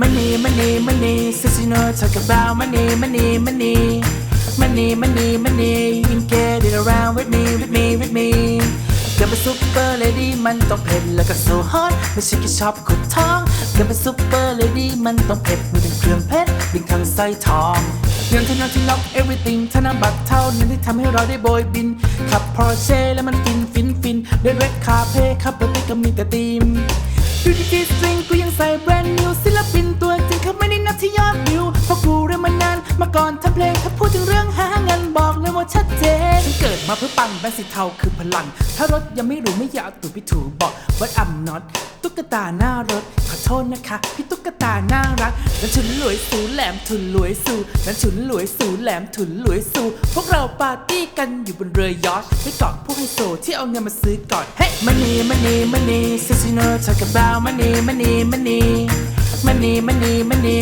Money, money, money, since you know talk about money, money, money, money, money, money, you can get it around with me, with me, with me. เกิดเป็นซุปเปอร์เลดี้มันต้องเผ็ดแล้วก็โซฮอตไม่ใช่แค่ชอบขุดทองเกิดเป็นซุปเปอร์เลดี้มันต้องเผ็ดมีทั้งเครื่องเพชรมีทั้งไส้ทองเงินเท่านั้นที่ล็อก everything ธนบัตรเท่านั้นที่ทำให้เราได้โบยบิน ขับ Porsche แล้วมันฟินฟินฟินเดินเรดคาเฟ่ขับรถติดก็มีแต่ธีมดูดีจีสตริงกูยังใส่แบรนด์นิวศิ มาก่อนทำเพลงถ้าพูดถึงเรื่องหาเงินบอกเลยว่าชัดเจนฉันเกิดมาเพื่อปังแบงค์สีเทาคือพลัง ถ้ารถยังไม่รู้ไม่อยากเอาตูดพี่ถูบอก but I'm not ตุ๊กตาหน้ารถขอโทษนะคะ พี่ตุ๊กตาน่ารักนั้นฉุนหลวยสูแหลมทุนหลวยสูนั้นฉุนหลวยสูแหลมทุนหลวยสูพวกเราปาร์ตี้กันอยู่บนเรือยอชไปเกาะพวกไฮโซที่เอาเงินมาซื้อก่อนเฮ้ money money money since you know talk about money money money money money money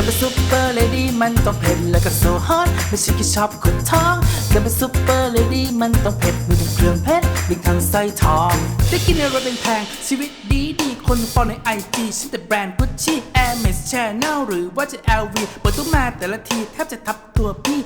เกิดเป็นซูเปอร์เลดี้มันต้องเผ็ดแล้วก็โซฮอตไม่ใช่แค่ชอบขุดทองเกิดเป็นซูเปอร์เลดี้มันต้องเผ็ดมีทั้งเครื่องเพชรมีทั้งไส้ทอง ได้กินในรถเป็นแพงชีวิตดีดีคนฟอลในไอจีฉันแต่แบรนด์กุชชี่แอร์เมสแชแนลหรือว่าจะ LV เปิดตู้มาแต่ละทีแทบจะทับตัวพี่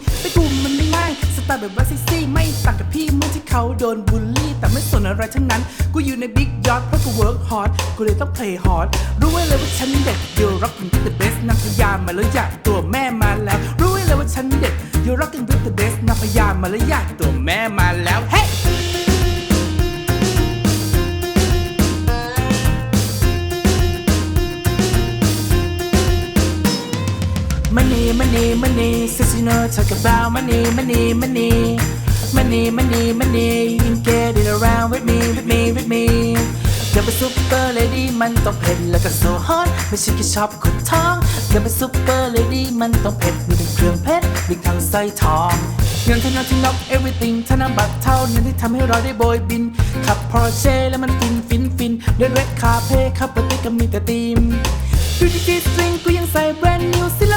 ไตล์แบบว่าซิซี่ไม่ต่างกับพี่เมื่อที่เขาโดนบูลลี่ แต่ไม่สนอะไรทั้งนั้น กูอยู่ในบิ๊กยอดเพราะกูเวิร์กฮอตกูเลยต้องเพลย์ฮอตรู้ไว้เลยว่าฉันเด็ดโยรักกิ้งวิดเดอะเบสนางพยามาแล้วอยากตัวแม่มาแล้ว รู้ไว้เลยว่าฉันเด็ดโยรักกิ้งวิดเดอะเบสนางพยามาแล้วอยากตัวแม่มาแล้วเฮ้ Money, money, since you know talk about money, money, money, money, money, money, you can get it around with me, with me, with me. เกิดเป็นซุปเปอร์เลดี้มันต้องเผ็ดแล้วก็โซฮอตไม่ใช่แค่ชอบขุดทองเกิดเป็นซุปเปอร์เลดี้มันต้องเผ็ดมีทั้งเครื่องเพชรมีทั้งไส้ทองเงินเท่านั้นที่ล็อก everything ธนบัตรเท่านั้นที่ทำให้เราได้โบยบิน ขับ Porsche แล้วมันฟินฟินฟินเดินเรดคาเฟ่ขับรถติก็มีแต่ธีมดูดีจีสตริงกูยังใส่แบรนด์นิวศิล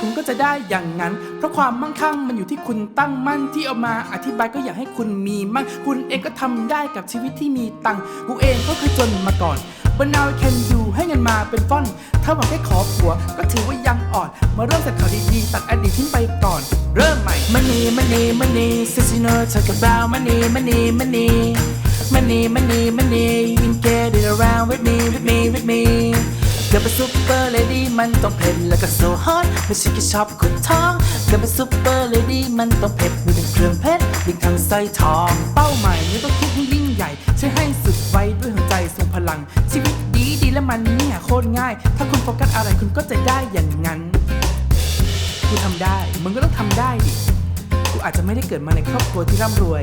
คุณคิดอะไรคุณก็จะได้อย่างนั้น เพราะความมั่งคั่งมันอยู่ที่คุณตั้งมั่นที่เอามาอธิบายก็อยากให้คุณมีมั่งคุณเองก็ทำได้กับชีวิตที่มีตังกูเองก็เคยจนมาก่อน But now I can do ให้เงินมาเป็นฟ่อน ถ้าหวังแค่ขอผัว ก็ถือว่ายังอ่อน มาเริ่มจากข่าวดีๆตัดอดีตทิ้งไปก่อน เริ่มใหม่ Money money money since you know talk about money money money money money money you can get it around with me with me with me เกิดเป็นซุปเปอร์เลดี้มันต้องเผ็ดแล้วก็โซฮอตไม่ใช่แค่ชอบขุดทองเกิดเป็นซุปเปอร์เลดี้มันต้องเผ็ดมีทั้งเครื่องเพชรมีทั้งไส้ทอง เป้าหมายนี้ต้องคิดให้ยิ่งใหญ่ใช้ให้สุดไว้ด้วยหัวใจทรงพลัง ชีวิตดีดีและมันเนี่ยโคตรง่าย ถ้าคุณโฟกัสอะไรคุณก็จะได้อย่างนั้นกูทำได้มึงก็ต้องทำได้ดิกูอาจจะไม่ได้เกิดมาในครอบครัวที่ร่ำรวย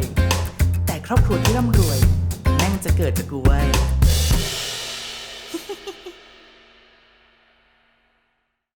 แต่ครอบครัวที่ร่ำรวย แม่งจะเกิดจากกูเว้ย